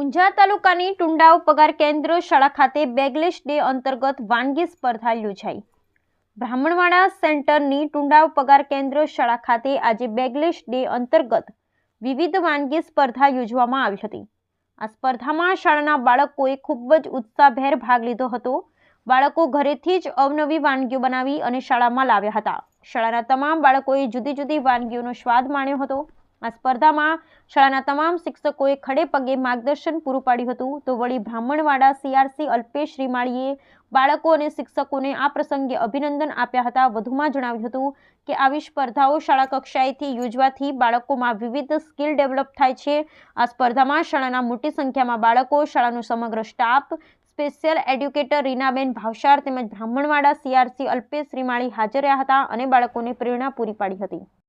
ઊંઝા તાલુકાની ટુંડાવ પગાર કેન્દ્ર શાળા ખાતે બેગલેસ ડે અંતર્ગત વાનગી સ્પર્ધા યોજાઈ. બ્રાહ્મણવાડા સેન્ટરની ટુંડાવ પગાર કેન્દ્ર શાળા ખાતે આજે બેગલેસ ડે અંતર્ગત વિવિધ વાનગી સ્પર્ધા યોજવામાં આવી હતી. આ સ્પર્ધામાં શાળાના બાળકોએ ખૂબ જ ઉત્સાહભેર ભાગ લીધો હતો. બાળકો ઘરેથી જ અવનવી વાનગીઓ બનાવી અને શાળામાં લાવ્યા હતા. શાળાના તમામ બાળકોએ જુદી જુદી વાનગીઓનો સ્વાદ માણ્યો હતો. આ સ્પર્ધામાં શાળાના તમામ શિક્ષકોએ ખડે પગે માર્ગદર્શન પૂરું પાડ્યું હતું. તો વળી બ્રાહ્મણવાડા સીઆરસી અલ્પેશ રીમાળીએ બાળકો અને શિક્ષકોને આ પ્રસંગે અભિનંદન આપ્યા હતા. વધુમાં જણાવ્યું હતું કે આવી સ્પર્ધાઓ શાળા કક્ષાએથી યોજવાથી બાળકોમાં વિવિધ સ્કિલ ડેવલપ થાય છે. આ સ્પર્ધામાં શાળાના મોટી સંખ્યામાં બાળકો, શાળાનો સમગ્ર staff, special educator Reenaben Bhavsar તેમજ બ્રાહ્મણવાડા સીઆરસી અલ્પેશ શ્રીમાળી હાજર રહ્યા હતા અને બાળકોને પ્રેરણા પૂરી પાડી હતી.